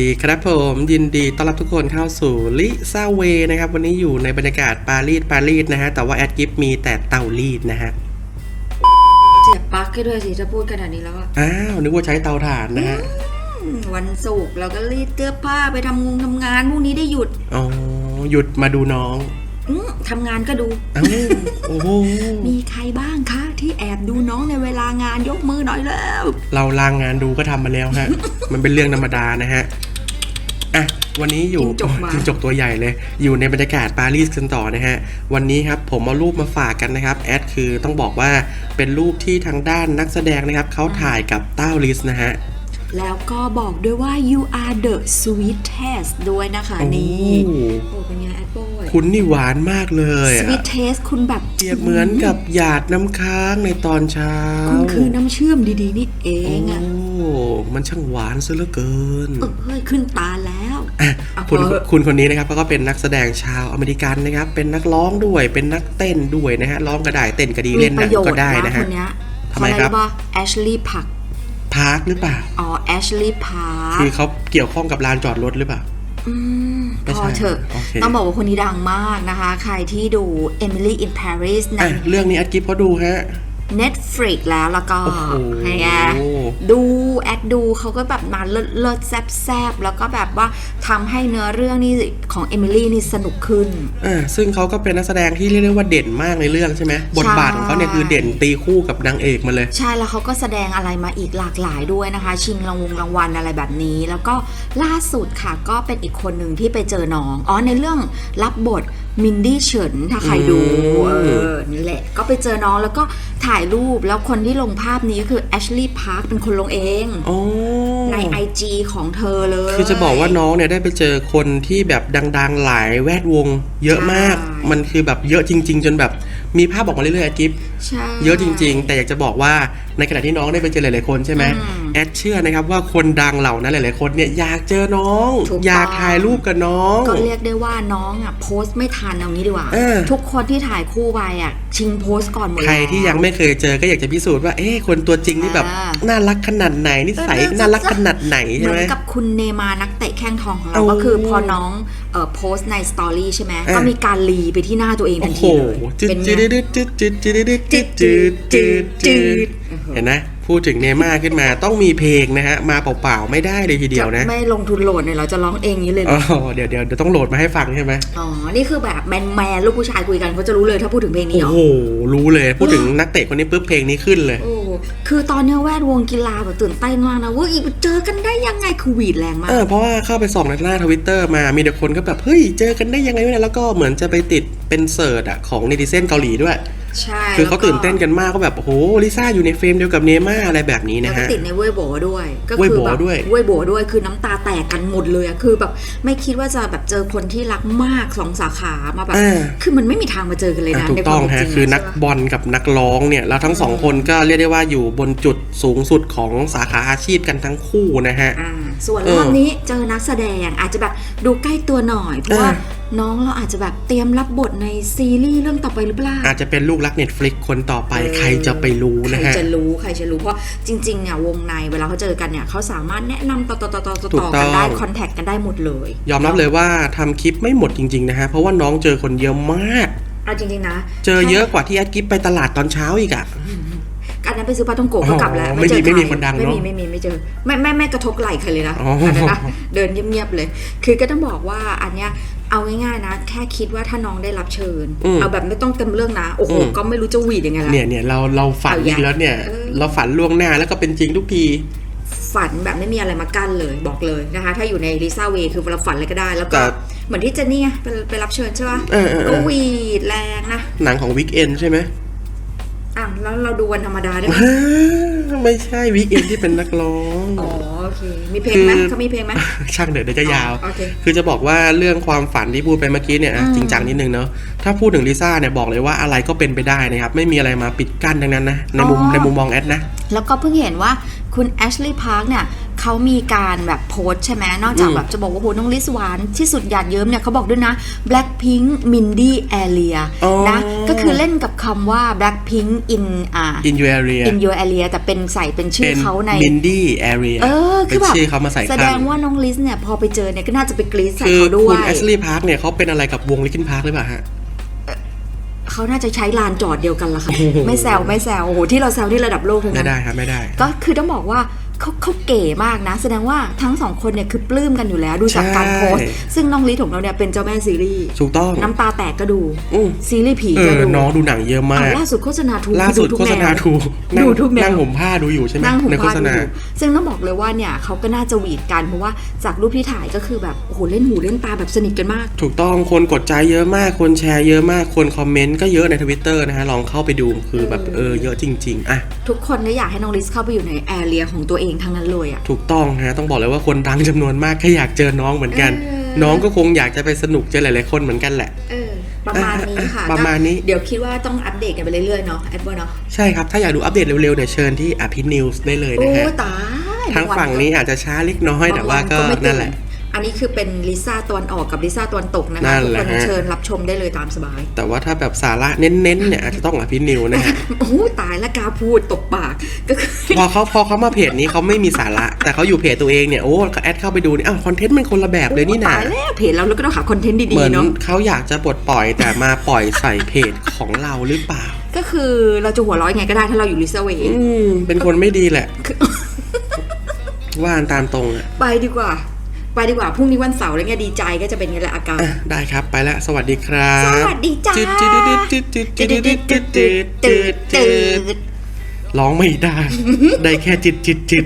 ดีครับผมยินดีต้อนรับทุกคนเข้าสู่ลิซาเวนะครับ วันนี้อยู่ในบรรยากาศปารีสปารีสนะฮะ แต่ว่าแอดกิฟมีแต่เตารีดนะฮะเสียบปลั๊กให้ด้วยสิถ้าพูดขนาดนี้แล้วอะอ้าวนึกว่าใช้เตาถ่านนะฮะอืมวันศุกร์เราก็รีดเสื้อผ้าไปทำงงทำงานพรุ่งนี้ได้หยุดอ๋อหยุดมาดูน้องอืมทำงานก็ดู อ้าวโอ้โหมีใครบ้างคะ ที่แอบดูน้องในเวลางานยกมือหน่อยแล้ว เราลางงานดูก็ทำมาแล้วฮะ มันเป็นเรื่องธรรมดานะฮะอะ วันนี้อยู่จิ้งจกมา จิ้งจกตัวใหญ่เลย อยู่ในบรรยากาศปารีสกันต่อนะฮะ วันนี้ครับผมเอารูปมาฝากกันนะครับ แอดคือต้องบอกว่าเป็นรูปที่ทางด้านนักแสดงนะครับเขาถ่ายกับเต้าลิสนะฮะ แล้วก็บอกด้วยว่า you are the sweetest ด้วยนะคะนี่โอ้โอ้เป็นไงแอดโบยคุณนี่หวานมากเลยอะ sweetest คุณแบบเปรียบเหมือนกับหยาดน้ำค้างในตอนเช้า คุณคือน้ำเชื่อมดีๆนี่เองอะโอ้มันช่างหวานซะเหลือเกินเออเฮ้ยขึ้นตาแล้วอะเอาคุณพอเถอะคุณคนนี้นะครับเขาก็เป็นนักแสดงชาวอเมริกันนะครับ เป็นนักร้องด้วยเป็นนักเต้นด้วยนะฮะร้องก็ได้เต้นก็ดีมีเล่นปหนัระงโยชก็น์ได้นะนะคฮะนเนี้ยทำไมครับเขาเรียก พาร์คหรือเปล่า อ๋อ Ashley Park คือเขาเกี่ยวข้องกับลานจอดรถหรือเปล่าอืมไม่พใช่อเถอะ โอเค ต้องบอกว่าคนนี้ดังมากนะคะ ใครที่ดู Emily in Paris ใน อะเรื่องนี้อัดกิฟเขาดูฮะ Netflix แล้วแล้วก็โอ้โหไงดูแอดดูเขาก็แบบมาเลิศเลิศแซบแซบแล้วก็แบบว่าทำให้เนื้อเรื่องนี่ของเอมิลี่นี่สนุกขึ้นอ่าซึ่งเขาก็เป็นนักแสดงที่เรียกได้ว่าเด่นมากในเรื่องใช่ไหมบทบาทของเขาเนี่ยคือเด่นตีคู่กับนางเอกมาเลย ใช่แล้วเขาก็แสดงอะไรมาอีกหลากหลายด้วยนะคะ ชิงรางวงรางวัลอะไรแบบนี้ แล้วก็ล่าสุดค่ะก็เป็นอีกคนหนึ่งที่ไปเจอน้องอ๋อในเรื่องรับบท มินดี้เฉินถ้าใครดูอืมเออนี่แหละ ก็ไปเจอน้องแล้วก็ถ่ายรูปแล้วคนที่ลงภาพนี้ก็คือแอชลีย์พาร์คเป็นคนลงเองอ๋อใน IG ของเธอเลย คือจะบอกว่าน้องเนี่ยได้ไปเจอคนที่แบบดัง ๆ หลายแวดวง เยอะมากใช่มันคือแบบเยอะจริง ๆ จนแบบ มีภาพออกมาเรื่อยๆอะกิฟใช่ เยอะจริง ๆ แต่อยากจะบอกว่าในขณะที่น้องได้ไปเจอหลายๆคนใช่ไหมอืมแอดเชื่อนะครับว่าคนดังเหล่านั้นหลาย ๆ คนเนี่ยอยากเจอน้อง ถูกต้อง อยากถ่ายรูปกับน้อง ก็เรียกได้ว่าน้องอะโพสต์ไม่ทันเอางี้ดีกว่า เออ ทุกคนที่ถ่ายคู่ไปอะ ชิงโพสต์ก่อนหมดใครแล้วที่ยังไม่เคยเจอก็อยากจะพิสูจน์ว่าเอ๊ะคนตัวจริงนี่แบบอ่า น่ารักขนาดไหนนิสัยเออน่ารักขนาดไหนเหใช่มือไหมนกับคุณเนมานักเตะแข้งทองของเราโอ้ ก็คือพอน้องเอ่อ โพสต์ในสตอรี่ใช่ไหมเออก็มีการรีไปที่หน้าตัวเองทัโอ้นโหทีเลยจืดเป็นไงจืดจืดจืดจืดจืดจืดจืดจืดจืดเห็นนะพูดถึงเนม่าขึ้นมาต้องมีเพลงนะฮะ มาเปล่าๆ ไม่ได้เลยทีเดียวนะจะไม่ลงทุนโหลดเนี่ยเราจะร้องเองอย่างนี้เลยเหรอ๋ออเดี๋ยวเดี๋ยวเดี๋ยวต้องโหลดมาให้ฟังใช่ไหมอ๋อ นี่คือแบบแมนแมนๆลูกผู้ชายคุยกันเขาจะรู้เลยถ้าพูดถึงเพลงนี้โอ้เหรอโหรู้เลยพูดถึงนักเตะคนนี้ปุ๊บเพลงนี้ขึ้นเลยโอ้ คือตอนเนี้ยแวดวงกีฬาแบบตื่นเต้นมากนะว่าอีกเจอกันได้ยังไงคือหวีดแรงมาก เออเพราะว่าเข้าไปส่องในหน้าทวิตเตอร์มามีแต่คนก็แบบเฮ้ยเจอกันได้ยังไงวะเนี่ยแล้วก็เหมือนจะไปติดเป็นเสิร์ตอะของเนติเซนเกาหลีด้วย ใช่คือเขาแล้วก็ตื่นเต้นกันมากก็แบบโอ้โหลิซ่าอยู่ในเฟรมเดียวกับเนม่าอะไรแบบนี้แล้วนะก็ฮะติดในเว่ยโบด้วย ก็เว่ยคืโบแบบด้วยเว่ยโบด้วยคือน้ำตาแตกกันหมดเลยอะคือแบบไม่คิดว่าจะแบบเจอคนที่รักมากสองสาขามาแบบอ่าคือมันไม่มีทางมาเจอกันเลยอะนะถูในกคต้วาองมเป็นฮะจริงคือนักใช่ปะบอลกับนักร้องเนี่ยแล้วทั้งสองคนก็เรียกได้ว่าอยู่บนจุดสูงสุดของสาขาอาชีพกันทั้งคู่นะฮะอ่าส่วนเอรออบนี้เจอนักแสดงอาจจะแบบดูใกล้ตัวหน่อยเพราะว่าอ่า น้องเราอาจจะแบบเตรียมรับบทในซีรีส์เรื่องต่อไปหรือเปล่าอาจจะเป็นลูกรักเน็ตฟลิกคนต่อไปเออใครจะไปรู้ใครนะฮะจะรู้ใครจะรู้เพราะจริงๆเนี่ยวงในเวลาเขาเจอกันเนี่ยเขาสามารถแนะนำต่อต่อต่อต่อถูต่กอต้กัอนงได้คอนแทคกันได้หมดเลย ยอมรับเลยว่าทำคลิปไม่หมดจริงๆนะฮะเพราะว่าน้องเจอคนเยอะมากเอาจริงๆนะ เจอเยอะกว่าที่แอดกิฟไปตลาดตอนเช้าอีกอะอันนั้นไปซื้อปลาท่องโกะก็กลับแล้วอ๋อไม่เจอไม่มีใรไม่มีคนดังไม่เนอะมีไม่มีไม่เจอไม่ไม่ไม่กระทบไหล่ใครเลยนะอ๋ออันนั้นนะเดินเงียบๆเลย คือก็ต้องบอกว่าอันเนี้ย เอาง่ายๆนะ แค่คิดว่าถ้าน้องได้รับเชิญ อืมเอาแบบไม่ต้องเต็มเรื่องนะ โอ้โห อืม ก็ไม่รู้จะหวีดยังไงละ เนี่ยเนี่ยเราเราฝันเอาอย่างอีกแล้วเนี่ย เออ เราฝันล่วงหน้าแล้วก็เป็นจริงทุกที ฝันแบบไม่มีอะไรมากั้นเลยบอกเลยนะคะ ถ้าอยู่ในลิซ่าเวคือเราฝันอะไรก็ได้ แล้วก็ แต่ เหมือนที่เจนนี่ไงไปไปรับเชิญใช่ปะเออเออเออก็หวีดแรงนะหนังของวิกเอนใช่ไหม อะแล้วเราดูวันธรรมดาได้ไหมฮ่า ไม่ใช่วิกเอนที่เป็นนักร้องอ๋อโอเค มีเพลงไหมคือเขามีเพลงไหมช่างเดี๋ยวเดี๋ยวจะยาวอ๋อโอเคคือจะบอกว่าเรื่องความฝันที่พูดไปเมื่อกี้เนี่ยอะอืมจริงจังนิดนึงเนาะถ้าพูดถึงลิซ่าเนี่ยบอกเลยว่าอะไรก็เป็นไปได้นะครับไม่มีอะไรมาปิดกั้นดังนั้นนะในมุมอ๋อในมุมมองแอดนะ แล้วก็เพิ่งเห็นว่าคุณแอชลีย์พาร์คเนี่ย เขามีการแบบโพสต์ใช่ไหมนอกจากอืมแบบจะบอกว่าโหน้องลิสหวานที่สุดหยาดเยิ้มเนี่ยเขาบอกด้วยนะ Blackpink Mindy Area อ๋อนะก็คือเล่นกับคำว่า Blackpink in อ่า in your area in your area แต่เป็นใส่เป็นชื่เป็อนเขาใน Mindy area เออคืเป็อนแบบชื่อเขามาใส่แสดข้างงว่าน้องลิสเนี่ยพอไปเจอเนี่ยก็น่าจะไปกรี๊ดใส่คือเขาด้วคุณยแอชลีย์พาร์คเนี่ยเขาเป็นอะไรกับวงลิกินพาร์คหรือเปล่าฮะเขาน่าจะใช้ลานจอดเดียวกันละค่ะ ไม่แซวไม่แซวโอ้โหที่เราแซวที่ระดับโลกทั้งไม่นั้นได้ครับไม่ได้ ก็คือต้องบอกว่า เขาเขาเก๋มากนะ แสดงว่าทั้งสองคนเนี่ยคือปลื้มกันอยู่แล้วดูจากการใช่โพสต์ ซึ่งน้องลิสของเราเนี่ยเป็นเจ้าแม่ซีรีส์ถูกต้องน้ำตาแตกก็ดูอืมซีรีส์ผีเอก็อดูน้องดูหนังเยอะมากอะล่าสุดโฆษณาทูล่าสุดทุกโฆษแนณาวทูดูทุกแนวนั่งห่มผ้าดูอยู่ใช่ไหมนั่งหุบในโฆผ้าษดูณาอยู่ซึ่งต้องบอกเลยว่าเนี่ยเขาก็น่าจะหวีดกันเพราะว่าจากรูปที่ถ่ายก็คือแบบโอ้โหเล่นหูเล่นตาแบบสนิทกันมาก ถูกต้องคนกดใจเยอะมาก คนแชร์เยอะมากคนคอมเมนต์ก็เยอะในทวิตเตอร์นะฮะลองเข้าไปดูคือแบบเออเยอะจริง ๆอะทุกคนเนี่ยอยากให้น้องลิสเข้าไปอยู่ในแอเรียของตัวเองทั้งนั้นเลยอะถูกต้องฮะต้องบอกเลยว่าคนดังจำนวนมากแค่อยากเจอน้องเหมือนกัน เออ น้องก็คงอยากจะไปสนุกเจอหลายๆคนเหมือนกันแหละ เออ ประมาณนี้ค่ะประมาณนี้ก็เดี๋ยวคิดว่าต้องอัปเดตกันไปเรื่อยๆเนาะแอดเวอร์เนาะใช่ครับ ถ้าอยากดูอัปเดตเร็วๆเนี่ยเชิญที่อภินิวส์ได้เลยโอ้นะฮะ ตายทางฝั่งนี้อาจจะช้าเล็กน้อยแต่ว่าก็ไม่ตื่นั่นแหละ อันนี้คือเป็นลิซ่าตะวันออกกับลิซ่าตะวันตกนะนั่คะนทุกแหคละนฮะเชิญรับชมได้เลยตามสบาย แต่ว่าถ้าแบบสาระเน้นๆเนี่ยอาจจะต้องอภินิวนะฮะโอ้โหตายแล้วกล้าพูดตบปากก็คือพอเขาพอเขามาเพจนี้เขาไม่มีสาระ แต่เขาอยู่เพจตัวเองเนี่ยโอ้แอดเข้าไปดูนี่อ้าวคอนเทนต์มันคนละแบบเลยนี่นะตายแล้วเพจเราแล้วก็ต้องหาคอนเทนต์เหดีมือนๆเนาะเขาอยากจะปลดปล่อยแต่มาปล่อยใส่เพจของเราหรือเปล่า ก็คือเราจะหัวเร้อยไงก็ได้ถ้าเราอยู่ลิซ่าเวย์อืมเป็นคนไม่ดีแหละว่ากันตามตรงอะไปดีกว่า ไปดีกว่าพรุ่งนี้วันเสาร์แล้วไยดีใจก็จะเป็นไงแหละอาการได้ครับไปแล้วสวัสดีครับสวัสดีจ้าร้องไม่ได้ ได้แค่จิตจิตจิต